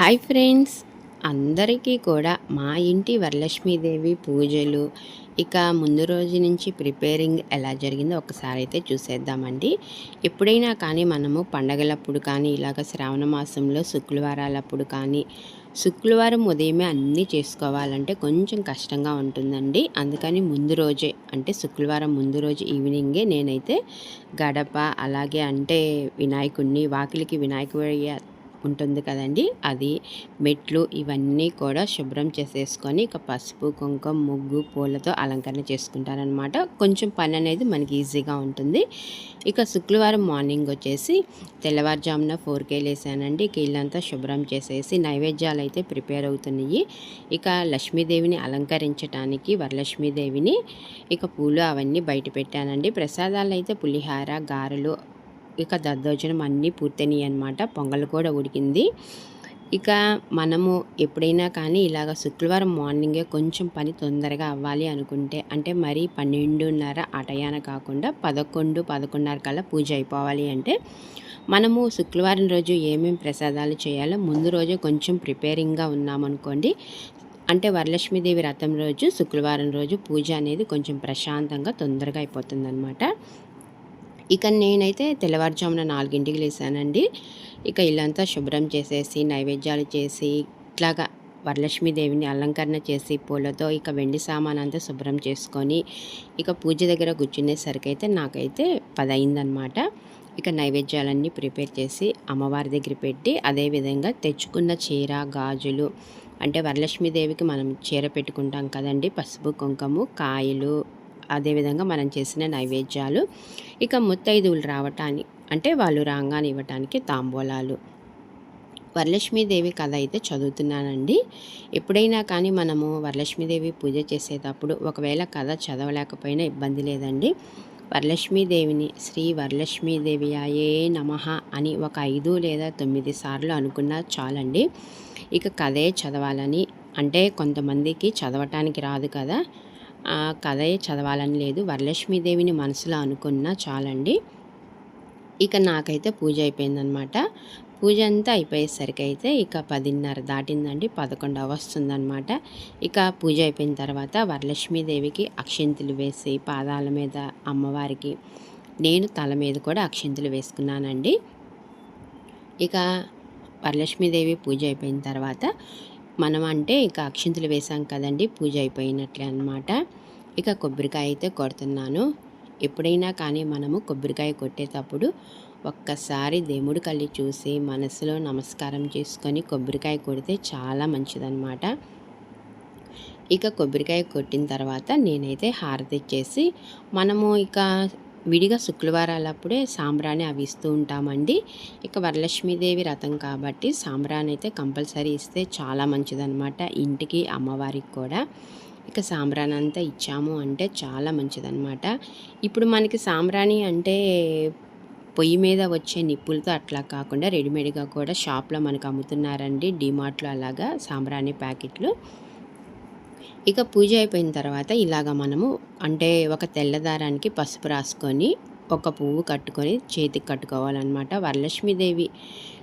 Hi friends. అందరికీ కూడా మా ఇంటి వరలక్ష్మీదేవి పూజలు. ఇక ముందు రోజు నుంచి ప్రిపేరింగ్ ఎలా జరిగిందో ఒకసారి అయితే చూసేద్దామండి. ఎప్పుడైనా కానీ మనము పండగలప్పుడు కానీ ఇలాగ శ్రావణ మాసంలో శుక్రవారాలప్పుడు కానీ శుక్రవారం ఉదయమే అన్నీ చేసుకోవాలంటే కొంచెం కష్టంగా ఉంటుందండి. అందుకని ముందు రోజే అంటే శుక్రవారం ముందు రోజు ఈవినింగే నేనైతే గడప అలాగే అంటే వినాయకుడిని వాకిలికి వినాయకుడి ఉంటుంది కదండి. అది మెట్లు ఇవన్నీ కూడా శుభ్రం చేసేసుకొని ఇక పసుపు కుంకుమ ముగ్గు పూలతో అలంకరణ చేసుకుంటారనమాట కొంచెం పని అనేది మనకి ఈజీగా ఉంటుంది. ఇక శుక్రవారం మార్నింగ్ వచ్చేసి తెల్లవారుజామున ఫోర్కే లేసానండి. ఇక ఇల్లంతా శుభ్రం చేసేసి నైవేద్యాలు అయితే ప్రిపేర్ అవుతున్నాయి. ఇక లక్ష్మీదేవిని అలంకరించడానికి వరలక్ష్మీదేవిని ఇక పూలు అవన్నీ బయట పెట్టానండి. ప్రసాదాలు అయితే పులిహార గారెలు ఇక దద్దోజనం అన్నీ పూర్తయినాయి అనమాట పొంగల్ కూడా ఉడికింది. ఇక మనము ఎప్పుడైనా కానీ ఇలాగ శుక్రవారం మార్నింగే కొంచెం పని తొందరగా అవ్వాలి అనుకుంటే అంటే మరీ పన్నెండున్నర అటయాన కాకుండా పదకొండు పదకొండున్నర కల్లా పూజ అయిపోవాలి అంటే మనము శుక్రవారం రోజు ఏమేమి ప్రసాదాలు చేయాలో ముందు రోజే కొంచెం ప్రిపేరింగ్గా ఉన్నామనుకోండి అంటే వరలక్ష్మీదేవి రథం రోజు శుక్రవారం రోజు పూజ అనేది కొంచెం ప్రశాంతంగా తొందరగా అయిపోతుంది అనమాట ఇక నేనైతే తెల్లవారుజామున నాలుగింటికి లేసానండి. ఇక ఇల్లంతా శుభ్రం చేసేసి నైవేద్యాలు చేసి ఇట్లాగా వరలక్ష్మీదేవిని అలంకరణ చేసి పూలతో ఇక వెండి సామాన్ అంతా శుభ్రం చేసుకొని ఇక పూజ దగ్గర కూర్చునేసరికి అయితే నాకైతే పదయిందనమాట ఇక నైవేద్యాలన్నీ ప్రిపేర్ చేసి అమ్మవారి దగ్గర పెట్టి అదేవిధంగా తెచ్చుకున్న చీర గాజులు అంటే వరలక్ష్మీదేవికి మనం చీర పెట్టుకుంటాం కదండి పసుపు కుంకుమ కాయలు అదేవిధంగా మనం చేసిన నైవేద్యాలు. ఇక ముత్తైదువులు రావటానికి అంటే వాళ్ళు రాగానే ఇవ్వటానికి తాంబూలాలు. వరలక్ష్మీదేవి కథ అయితే చదువుతున్నానండి. ఎప్పుడైనా కానీ మనము వరలక్ష్మీదేవి పూజ చేసేటప్పుడు ఒకవేళ కథ చదవలేకపోయినా ఇబ్బంది లేదండి. వరలక్ష్మీదేవిని శ్రీ వరలక్ష్మీదేవి అయే నమ అని ఒక ఐదు లేదా తొమ్మిది సార్లు అనుకున్నా చాలండి. ఇక కథే చదవాలని అంటే కొంతమందికి చదవటానికి రాదు కదా. కథ చదవాలని లేదు. వరలక్ష్మీదేవిని మనసులో అనుకున్నా చాలండి. ఇక నాకైతే పూజ అయిపోయిందనమాట పూజ అంతా అయిపోయేసరికి అయితే ఇక పదిన్నర దాటిందండి. పదకొండు వస్తుందన్నమాట ఇక పూజ అయిపోయిన తర్వాత వరలక్ష్మీదేవికి అక్షింతలు వేసి పాదాల మీద అమ్మవారికి నేను తల మీద కూడా అక్షింతలు వేసుకున్నానండి. ఇక వరలక్ష్మీదేవి పూజ అయిపోయిన తర్వాత మనం అంటే ఇక అక్షింతలు వేసాం కదండి పూజ అయిపోయినట్లే అనమాట ఇక కొబ్బరికాయ అయితే కొడుతున్నాను. ఎప్పుడైనా కానీ మనము కొబ్బరికాయ కొట్టేటప్పుడు ఒక్కసారి దేవుడి కళ్ళి చూసి మనసులో నమస్కారం చేసుకొని కొబ్బరికాయ కొడితే చాలా మంచిదన్నమాట. ఇక కొబ్బరికాయ కొట్టిన తర్వాత నేనైతే హారతి ఇచ్చేసి మనము ఇక విడిగా శుక్రవారాలప్పుడే సాంబ్రాణి అవి ఇస్తూ ఉంటామండి. ఇక వరలక్ష్మీదేవి రథం కాబట్టి సాంబ్రాణి అయితే కంపల్సరీ ఇస్తే చాలా మంచిదన్నమాట ఇంటికి అమ్మవారికి కూడా. ఇక సాంబ్రాణి అంతా ఇచ్చాము అంటే చాలా మంచిదన్నమాట. ఇప్పుడు మనకి సాంబ్రాణి అంటే పొయ్యి మీద వచ్చే నిప్పులతో అట్లా కాకుండా రెడీమేడ్గా కూడా షాప్లో మనకు అమ్ముతున్నారండి. డిమార్ట్లో అలాగా సాంబ్రాణి ప్యాకెట్లు. ఇక పూజ అయిపోయిన తర్వాత ఇలాగ మనము అంటే ఒక తెల్లదారానికి పసుపు రాసుకొని ఒక పువ్వు కట్టుకొని చేతికి కట్టుకోవాలన్నమాట. వరలక్ష్మీదేవి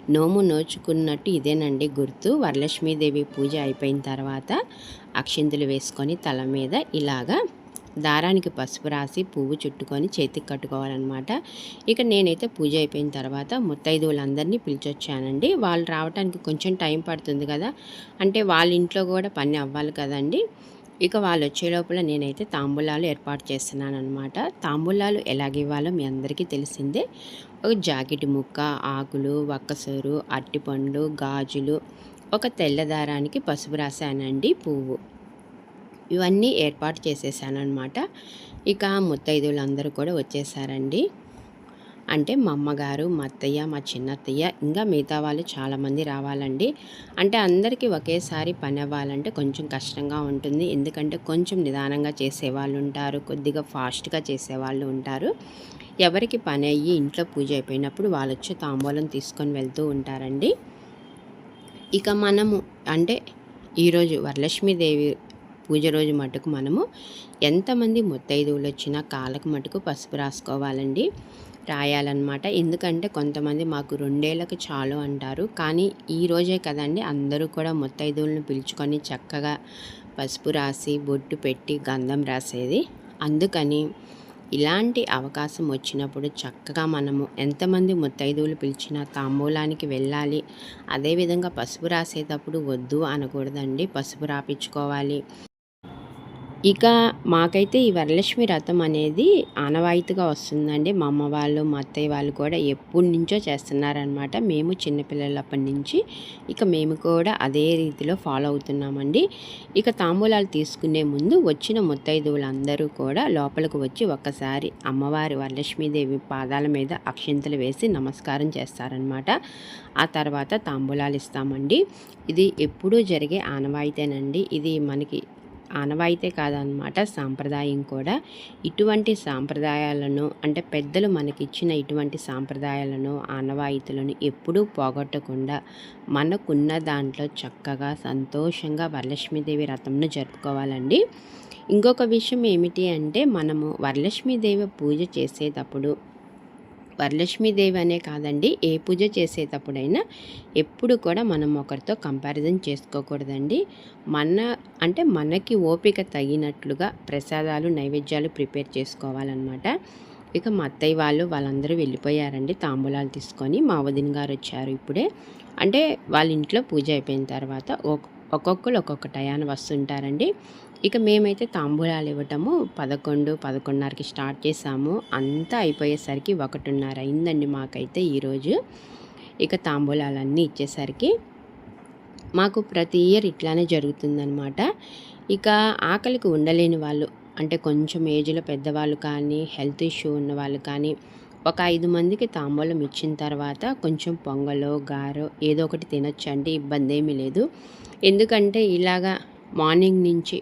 నోము నోచుకున్నట్టు ఇదేనండి గుర్తు. వరలక్ష్మీదేవి పూజ అయిపోయిన తర్వాత అక్షింతలు వేసుకొని తల మీద ఇలాగా దారానికి పసుపు రాసి పువ్వు చుట్టుకొని చేతికి కట్టుకోవాలన్నమాట. ఇక నేనైతే పూజ అయిపోయిన తర్వాత ముత్తైదువులందరినీ పిలిచొచ్చానండి. వాళ్ళు రావడానికి కొంచెం టైం పడుతుంది కదా. అంటే వాళ్ళ ఇంట్లో కూడా పని అవ్వాలి కదండి. ఇక వాళ్ళు వచ్చే లోపల నేనైతే తాంబూలాలు ఏర్పాటు చేస్తున్నాను అనమాట తాంబూలాలు ఎలాగివ్వాలో మీ అందరికీ తెలిసిందే. ఒక జాకెట్ ముక్క ఆకులు వక్కసూరు అరటిపండ్లు గాజులు ఒక తెల్లదారానికి పసుపు రాశానండి పువ్వు. ఇవన్నీ ఏర్పాటు చేసేసాను అనమాట ఇక ముత్తైదువులు అందరూ కూడా వచ్చేసారండి. అంటే మా అమ్మగారు మా అత్తయ్య మా చిన్నత్తయ్య ఇంకా మిగతా వాళ్ళు చాలామంది రావాలండి. అంటే అందరికీ ఒకేసారి పని అవ్వాలంటే కొంచెం కష్టంగా ఉంటుంది. ఎందుకంటే కొంచెం నిదానంగా చేసేవాళ్ళు ఉంటారు కొద్దిగా ఫాస్ట్గా చేసేవాళ్ళు ఉంటారు. ఎవరికి పని అయ్యి ఇంట్లో పూజ అయిపోయినప్పుడు వాళ్ళు వచ్చి తాంబూలం తీసుకొని వెళ్తూ ఉంటారండి. ఇక మనము అంటే ఈరోజు వరలక్ష్మీదేవి పూజ రోజు మటుకు మనము ఎంతమంది ముత్తైదువులు వచ్చినా కాళ్ళకు మటుకు పసుపు రాసుకోవాలండి. రాయాలన్నమాట. ఎందుకంటే కొంతమంది మాకు రెండేళ్ళకు చాలు అంటారు. కానీ ఈ రోజే కదండి అందరూ కూడా ముత్తైదువులను పిలుచుకొని చక్కగా పసుపు రాసి బొట్టు పెట్టి గంధం రాసేది. అందుకని ఇలాంటి అవకాశం వచ్చినప్పుడు చక్కగా మనము ఎంతమంది ముత్తైదువులు పిలిచినా తాంబూలానికి వెళ్ళాలి. అదేవిధంగా పసుపు రాసేటప్పుడు వద్దు అనకూడదండి. పసుపు రాపించుకోవాలి ఇక మాకైతే ఈ వరలక్ష్మి రథం అనేది ఆనవాయితీగా వస్తుందండి. మా అమ్మ వాళ్ళు మా అత్తయ్య వాళ్ళు కూడా ఎప్పటి నుంచో చేస్తున్నారనమాట. మేము చిన్నపిల్లలప్పటి నుంచి ఇక మేము కూడా అదే రీతిలో ఫాలో అవుతున్నామండి. ఇక తాంబూలాలు తీసుకునే ముందు వచ్చిన ముత్తైదువులందరూ కూడా లోపలికి వచ్చి ఒక్కసారి అమ్మవారి వరలక్ష్మీదేవి పాదాల మీద అక్షింతలు వేసి నమస్కారం చేస్తారనమాట. ఆ తర్వాత తాంబూలాలు ఇస్తామండి. ఇది ఎప్పుడూ జరిగే ఆనవాయితేనండి. ఇది మనకి ఆనవాయితే కాదనమాట సాంప్రదాయం కూడా. ఇటువంటి సాంప్రదాయాలను అంటే పెద్దలు మనకిచ్చిన ఇటువంటి సాంప్రదాయాలను ఆనవాయితులను ఎప్పుడూ పోగొట్టకుండా మనకున్న దాంట్లో చక్కగా సంతోషంగా వరలక్ష్మీదేవి రథంను జరుపుకోవాలండి. ఇంకొక విషయం ఏమిటి అంటే మనము వరలక్ష్మీదేవి పూజ చేసేటప్పుడు వరలక్ష్మీదేవి అనే కాదండి. ఏ పూజ చేసేటప్పుడైనా ఎప్పుడు కూడా మనం ఒకరితో కంపారిజన్ చేసుకోకూడదండి. మన అంటే మనకి ఓపిక తగినట్లుగా ప్రసాదాలు నైవేద్యాలు ప్రిపేర్ చేసుకోవాలన్నమాట. ఇక మా అత్తయ్య వాళ్ళు వాళ్ళందరూ వెళ్ళిపోయారండి తాంబూలాలు తీసుకొని. మా వదిన గారు వచ్చారు ఇప్పుడే. అంటే వాళ్ళ ఇంట్లో పూజ అయిపోయిన తర్వాత ఒక్కొక్కరు ఒక్కొక్క టయాన్ని వస్తుంటారండి. ఇక మేమైతే తాంబూలాలు ఇవ్వటము పదకొండు పదకొండున్నరకి స్టార్ట్ చేసాము. అంతా అయిపోయేసరికి ఒకటిన్నర అయిందండి మాకైతే ఈరోజు. ఇక తాంబూలాలన్నీ ఇచ్చేసరికి మాకు ప్రతి ఇయర్ ఇట్లానే జరుగుతుందనమాట ఇక ఆకలికి ఉండలేని వాళ్ళు అంటే కొంచెం ఏజ్లో పెద్దవాళ్ళు కానీ హెల్త్ ఇష్యూ ఉన్న వాళ్ళు కానీ ఒక ఐదు మందికి తాంబూలం ఇచ్చిన తర్వాత కొంచెం పొంగలో గారో ఏదో ఒకటి తినొచ్చండి ఇబ్బంది ఏమీ లేదు. ఎందుకంటే ఇలాగా మార్నింగ్ నుంచి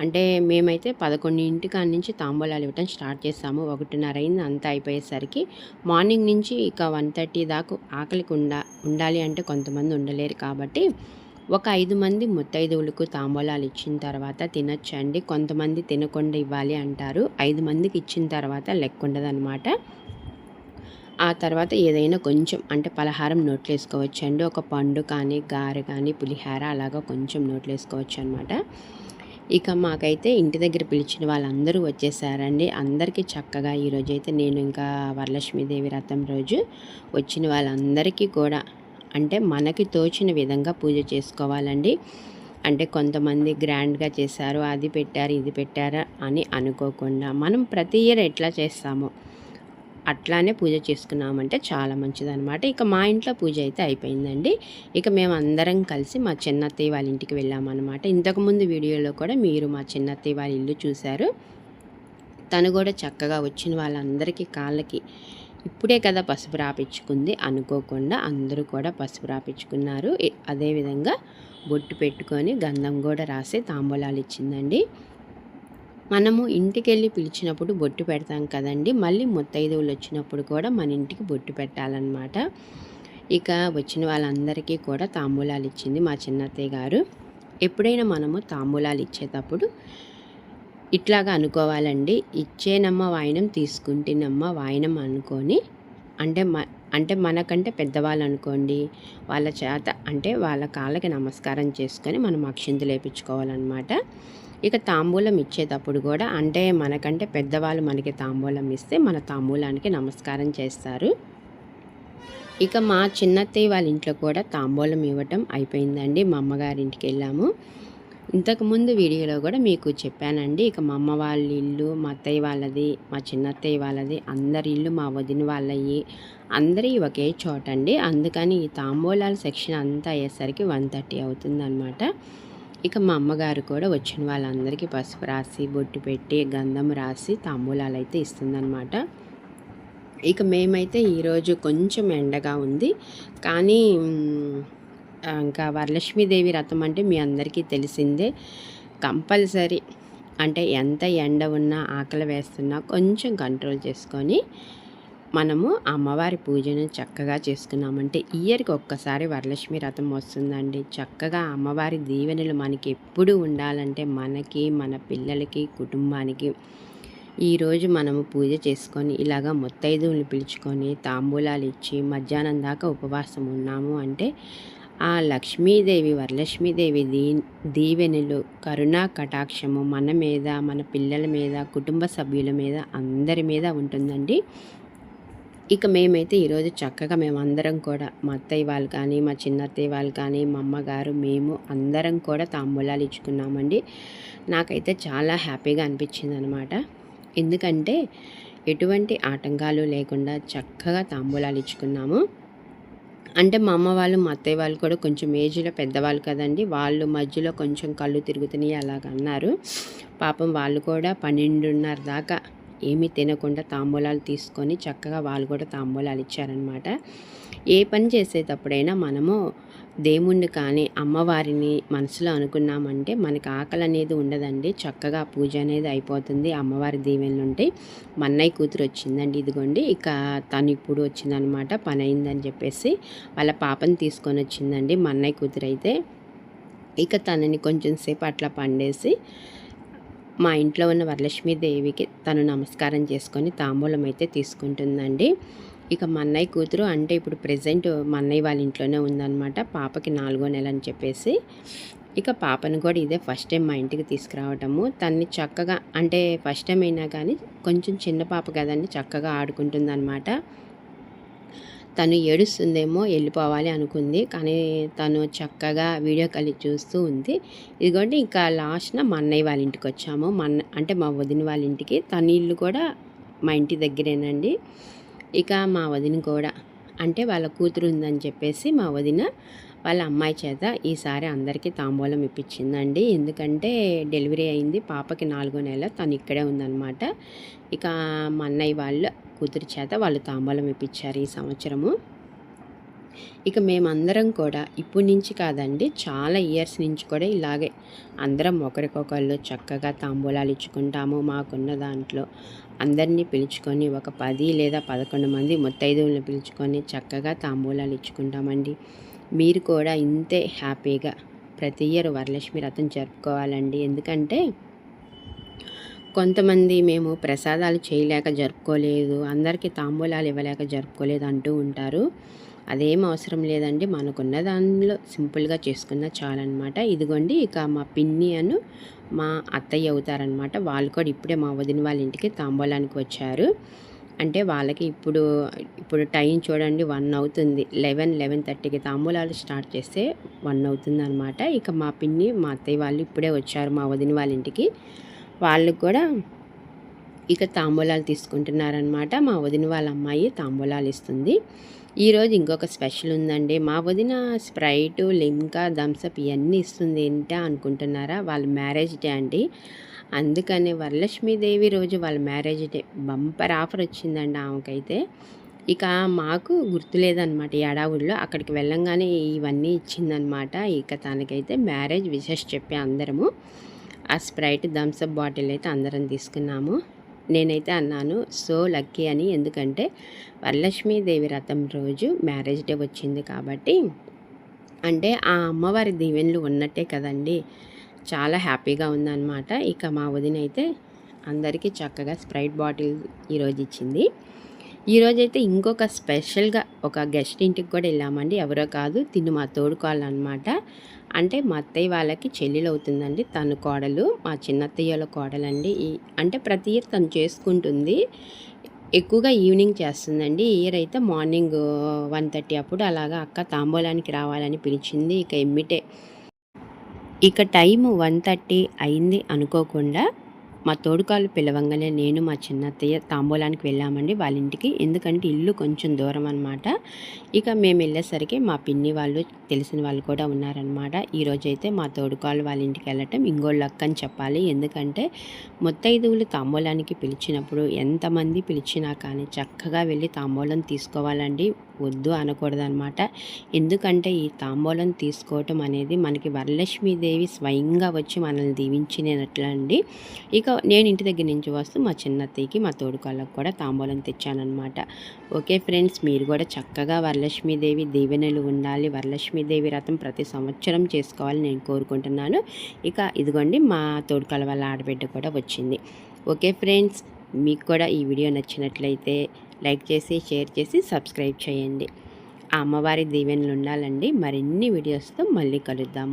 అంటే మేమైతే పదకొండింటి కాడి నుంచి తాంబూలాలు ఇవ్వటం స్టార్ట్ చేసాము. ఒకటిన్నర అయింది అంతా అయిపోయేసరికి మార్నింగ్ నుంచి ఇక వన్ థర్టీ దాకా ఆకలికి ఉండ ఉండాలి అంటే కొంతమంది ఉండలేరు కాబట్టి ఒక ఐదు మంది ముత్తైదువులకు తాంబూలాలు ఇచ్చిన తర్వాత తినచ్చండి. కొంతమంది తినకుండా ఇవ్వాలి అంటారు. ఐదు మందికి ఇచ్చిన తర్వాత లెక్క ఉండదన్నమాట. ఆ తర్వాత ఏదైనా కొంచెం అంటే పలహారం నోట్లేసుకోవచ్చు అండి ఒక పండు కానీ గారె కానీ పులిహార అలాగా కొంచెం నోట్లు వేసుకోవచ్చు అనమాట ఇక మాకైతే ఇంటి దగ్గర పిలిచిన వాళ్ళందరూ వచ్చేసారండి. అందరికీ చక్కగా ఈరోజు అయితే నేను ఇంకా వరలక్ష్మీదేవి రథం రోజు వచ్చిన వాళ్ళందరికీ కూడా అంటే మనకి తోచిన విధంగా పూజ చేసుకోవాలండి. అంటే కొంతమంది గ్రాండ్గా చేశారు అది పెట్టారు ఇది పెట్టారా అని అనుకోకుండా మనం ప్రతి ఇయర్ ఎట్లా చేస్తామో అట్లానే పూజ చేసుకున్నామంటే చాలా మంచిదనమాట ఇక మా ఇంట్లో పూజ అయితే అయిపోయిందండి. ఇక మేము అందరం కలిసి మా చిన్నత్తయ్య వాళ్ళ ఇంటికి వెళ్ళామన్నమాట. ఇంతకుముందు వీడియోలో కూడా మీరు మా చిన్నత్తయ్య వాళ్ళ ఇల్లు చూశారు. తను కూడా చక్కగా వచ్చిన వాళ్ళందరికీ కాళ్ళకి ఇప్పుడే కదా పసుపు రాపించుకుంది అనుకోకుండా అందరూ కూడా పసుపు రాపించుకున్నారు అదేవిధంగా బొట్టు పెట్టుకొని గంధం కూడా రాసి తాంబూలాలు ఇచ్చిందండి. మనము ఇంటికి వెళ్ళి పిలిచినప్పుడు బొట్టు పెడతాం కదండి. మళ్ళీ ముత్తైదువులు వచ్చినప్పుడు కూడా మన ఇంటికి బొట్టు పెట్టాలన్నమాట. ఇక వచ్చిన వాళ్ళందరికీ కూడా తాంబూలాలు ఇచ్చింది మా చిన్నత్తయ్య గారు. ఎప్పుడైనా మనము తాంబూలాలు ఇచ్చేటప్పుడు ఇట్లాగా అనుకోవాలండి. ఇచ్చేనమ్మ వాయినం తీసుకుంటేనమ్మ వాయినం అనుకొని అంటే మ అంటే మనకంటే పెద్దవాళ్ళు అనుకోండి వాళ్ళ చేత అంటే వాళ్ళ కాళ్ళకి నమస్కారం చేసుకొని మనం అక్షింతలు వేయించుకోవాలన్నమాట ఇక తాంబూలం ఇచ్చేటప్పుడు కూడా అంటే మనకంటే పెద్దవాళ్ళు మనకి తాంబూలం ఇస్తే మన తాంబూలానికి నమస్కారం చేస్తారు. ఇక మా చిన్నత్తయ్య వాళ్ళ ఇంట్లో కూడా తాంబూలం ఇవ్వటం అయిపోయిందండి. మా అమ్మగారింటికి వెళ్ళాము. ఇంతకుముందు వీడియోలో కూడా మీకు చెప్పానండి. ఇక మా అమ్మ వాళ్ళ ఇల్లు మా అత్తయ్య వాళ్ళది మా చిన్నత్తయ్య వాళ్ళది అందరి ఇల్లు మా వదిన వాళ్ళవి అందరి ఒకే చోట అండి అందుకని ఈ తాంబూలాల సెక్షన్ అంతా అయ్యేసరికి వన్ థర్టీ అవుతుందన్నమాట. ఇక మా అమ్మగారు కూడా వచ్చిన వాళ్ళందరికీ పసుపు రాసి బొట్టు పెట్టి గంధం రాసి తాంబూలాలు అయితే ఇస్తుందన్నమాట. ఇక మేమైతే ఈరోజు కొంచెం ఎండగా ఉంది. కానీ ఇంకా వరలక్ష్మీదేవి రథం అంటే మీ అందరికీ తెలిసిందే. కంపల్సరీ అంటే ఎంత ఎండ ఉన్నా ఆకలి వేస్తున్నా కొంచెం కంట్రోల్ చేసుకొని మనము అమ్మవారి పూజను చక్కగా చేసుకున్నామంటే ఇయర్కి ఒక్కసారి వరలక్ష్మి రథం వస్తుందండి. చక్కగా అమ్మవారి దీవెనలు మనకి ఎప్పుడు ఉండాలంటే మనకి మన పిల్లలకి కుటుంబానికి. ఈరోజు మనము పూజ చేసుకొని ఇలాగ ముత్తైదువులు పిలుచుకొని తాంబూలాలు ఇచ్చి మధ్యాహ్నం దాకా ఉపవాసం ఉన్నాము అంటే ఆ లక్ష్మీదేవి వరలక్ష్మీదేవి దీ దీవెనలు కరుణా కటాక్షము మన మీద మన పిల్లల మీద కుటుంబ సభ్యుల మీద అందరి మీద ఉంటుందండి. ఇక మేమైతే ఈరోజు చక్కగా మేమందరం కూడా మా అత్తయ్య వాళ్ళు కానీ మా చిన్నత్తయ్య వాళ్ళు కానీ మా అమ్మగారు మేము అందరం కూడా తాంబూలాలు ఇచ్చుకున్నామండి. నాకైతే చాలా హ్యాపీగా అనిపించింది అనమాట ఎందుకంటే ఎటువంటి ఆటంకాలు లేకుండా చక్కగా తాంబూలాలు ఇచ్చుకున్నాము. అంటే మా అమ్మ వాళ్ళు మా అత్తయ్య వాళ్ళు కూడా కొంచెం ఏజ్లో పెద్దవాళ్ళు కదండి వాళ్ళు మధ్యలో కొంచెం కళ్ళు తిరుగుతున్నాయి అలాగ అన్నారు. పాపం వాళ్ళు కూడా పన్నెండున్నర దాకా ఏమీ తినకుండా తాంబూలాలు తీసుకొని చక్కగా వాళ్ళు కూడా తాంబూలాలు ఇచ్చారనమాట ఏ పని చేసేటప్పుడైనా మనము దేవుణ్ణి కానీ అమ్మవారిని మనసులో అనుకున్నామంటే మనకి ఆకలి అనేది ఉండదండి. చక్కగా పూజ అనేది అయిపోతుంది. అమ్మవారి దీవెనలు ఉంటాయి మన్నయ్య కూతురు వచ్చిందండి. ఇదిగోండి ఇక తను ఇప్పుడు వచ్చిందనమాట పని అయిందని చెప్పేసి వాళ్ళ పాపని తీసుకొని వచ్చిందండి మన్నయ్య కూతురు అయితే. ఇక తనని కొంచెం సేపు అట్లా పండేసి మా ఇంట్లో ఉన్న వరలక్ష్మీదేవికి తను నమస్కారం చేసుకొని తాంబూలం అయితే తీసుకుంటుందండి. ఇక మా అన్నయ్య కూతురు అంటే ఇప్పుడు ప్రజెంట్ మా అన్నయ్య వాళ్ళ ఇంట్లోనే ఉందన్నమాట. పాపకి నాలుగో నెల అని చెప్పేసి. ఇక పాపను కూడా ఇదే ఫస్ట్ టైం మా ఇంటికి తీసుకురావటము. తన్ని చక్కగా అంటే ఫస్ట్ టైం అయినా కానీ కొంచెం చిన్న పాప కదండి చక్కగా ఆడుకుంటుందన్నమాట. తను ఏడుస్తుందేమో వెళ్ళిపోవాలి అనుకుంది. కానీ తను చక్కగా వీడియో కాల్ చూస్తూ ఉంది. ఇదిగోండి ఇంకా లాస్ట్న మా అన్నయ్య వాళ్ళ ఇంటికి వచ్చాము. మా అంటే మా వదిన వాళ్ళ ఇంటికి. తన ఇల్లు కూడా మా ఇంటి దగ్గరేనండి. ఇక మా వదిన కూడా అంటే వాళ్ళ కూతురు ఉందని చెప్పేసి మా వదిన వాళ్ళ అమ్మాయి చేత ఈసారి అందరికీ తాంబూలం ఇప్పించిందండి. ఎందుకంటే డెలివరీ అయింది పాపకి నాలుగో నెల తను ఇక్కడే ఉందన్నమాట. ఇక మా అన్నయ్య వాళ్ళ కూతురు చేత వాళ్ళు తాంబూలం ఇప్పించారు ఈ సంవత్సరము. ఇక మేమందరం కూడా ఇప్పటి నుంచి కాదండి చాలా ఇయర్స్ నుంచి కూడా ఇలాగే అందరం ఒకరికొకళ్ళు చక్కగా తాంబూలాలు ఇచ్చుకుంటాము మాకున్న దాంట్లో. అందరినీ పిలుచుకొని ఒక పది లేదా పదకొండు మంది ముత్తైదువులను పిలుచుకొని చక్కగా తాంబూలాలు ఇచ్చుకుంటామండి. మీరు కూడా ఇంతే హ్యాపీగా ప్రతి ఇయర్ వరలక్ష్మి రథం జరుపుకోవాలండి. ఎందుకంటే కొంతమంది మేము ప్రసాదాలు చేయలేక జరుపుకోలేదు అందరికీ తాంబూలాలు ఇవ్వలేక జరుపుకోలేదు అంటూ ఉంటారు. అదేం అవసరం లేదండి. మనకున్న దానిలో సింపుల్గా చేసుకున్న చాలన్నమాట. ఇదిగోండి ఇక మా పిన్ని అను మా అత్తయ్య అవుతారనమాట వాళ్ళు కూడా ఇప్పుడే మా వదిన వాళ్ళ ఇంటికి తాంబూలానికి వచ్చారు. అంటే వాళ్ళకి ఇప్పుడు ఇప్పుడు టైం చూడండి వన్ అవుతుంది. లెవెన్ లెవెన్ థర్టీకి తాంబూలాలు స్టార్ట్ చేస్తే వన్ అవుతుంది అనమాట ఇక మా పిన్ని మా అత్తయ్య వాళ్ళు ఇప్పుడే వచ్చారు మా వదిన వాళ్ళ ఇంటికి. వాళ్ళు కూడా ఇక తాంబూలాలు తీసుకుంటున్నారనమాట మా వదిన వాళ్ళ అమ్మాయి తాంబూలాలు ఇస్తుంది. ఈరోజు ఇంకొక స్పెషల్ ఉందండి. మా వదిన స్ప్రైటు లింకా థమ్సప్ ఇవన్నీ ఇస్తుంది ఏంటా అనుకుంటున్నారా? వాళ్ళ మ్యారేజ్ డే అండి. అందుకని వరలక్ష్మీదేవి రోజు వాళ్ళ మ్యారేజ్ డే. బంపర్ ఆఫర్ వచ్చిందండి ఆమెకైతే. ఇక మాకు గుర్తులేదనమాట ఈ అక్కడికి వెళ్ళంగానే ఇవన్నీ ఇచ్చిందనమాట ఇక తనకైతే మ్యారేజ్ విషెస్ చెప్పి అందరము. ఆ స్ప్రైట్ థమ్స్అప్ బాటిల్ అయితే అందరం తీసుకున్నాము. నేనైతే అన్నాను సో లక్కీ అని. ఎందుకంటే వరలక్ష్మీదేవి రథం రోజు మ్యారేజ్ డే వచ్చింది కాబట్టి అంటే ఆ అమ్మవారి దీవెనలు ఉన్నట్టే కదండి. చాలా హ్యాపీగా ఉందన్నమాట. ఇక మా వదిన అయితే అందరికీ చక్కగా స్ప్రైట్ బాటిల్ ఈరోజు ఇచ్చింది. ఈరోజైతే ఇంకొక స్పెషల్గా ఒక గెస్ట్ ఇంటికి కూడా వెళ్ళామండి. ఎవరో కాదు తిను మా తోడుకోవాలన్నమాట అంటే మా అత్తయ్య వాళ్ళకి చెల్లెలు అవుతుందండి తను కోడలు మా చిన్నత్తయ్యల కోడలండి. అంటే ప్రతి ఇయర్ తను చేసుకుంటుంది. ఎక్కువగా ఈవినింగ్ చేస్తుందండి. ఇయర్ అయితే మార్నింగ్ వన్ థర్టీ అప్పుడు అలాగా అక్క తాంబూలానికి రావాలని పిలిచింది. ఇక ఎమ్మిటే ఇక టైం వన్ థర్టీ అయింది అనుకోకుండా మా తోడుకాలు పిలవంగానే నేను మా చిన్నత్తయ్య తాంబూలానికి వెళ్ళామండి వాళ్ళ ఇంటికి. ఎందుకంటే ఇల్లు కొంచెం దూరం అనమాట ఇక మేము వెళ్ళేసరికి మా పిన్ని వాళ్ళు తెలిసిన వాళ్ళు కూడా ఉన్నారనమాట ఈరోజైతే మా తోడుకాలు వాళ్ళ ఇంటికి వెళ్ళటం ఇంకో లక్ అని చెప్పాలి. ఎందుకంటే ముత్తైదువులు తాంబూలానికి పిలిచినప్పుడు ఎంతమంది పిలిచినా కానీ చక్కగా వెళ్ళి తాంబూలం తీసుకోవాలండి. వద్దు అనకూడదనమాట. ఎందుకంటే ఈ తాంబూలం తీసుకోవటం అనేది మనకి వరలక్ష్మీదేవి స్వయంగా వచ్చి మనల్ని దీవించినట్లండి. ఇక నేను ఇంటి దగ్గర నుంచి వస్తూ మా చిన్నత్తయ్యకి మా తోడుకాళ్ళకు కూడా తాంబూలం తెచ్చానమాట ఓకే ఫ్రెండ్స్ మీరు కూడా చక్కగా వరలక్ష్మీదేవి దీవెనలు ఉండాలి వరలక్ష్మీదేవి రథం ప్రతి సంవత్సరం చేసుకోవాలని నేను కోరుకుంటున్నాను. ఇక ఇదిగోండి మా తోడుకాల వాళ్ళ ఆడబిడ్డ కూడా వచ్చింది. ఓకే ఫ్రెండ్స్ మీకు కూడా ఈ వీడియో నచ్చినట్లయితే లైక్ చేసి షేర్ చేసి సబ్స్క్రైబ్ చేయండి. ఆ అమ్మవారి దీవెనలు ఉండాలండి. మరిన్ని వీడియోస్తో మళ్ళీ కలుద్దాము.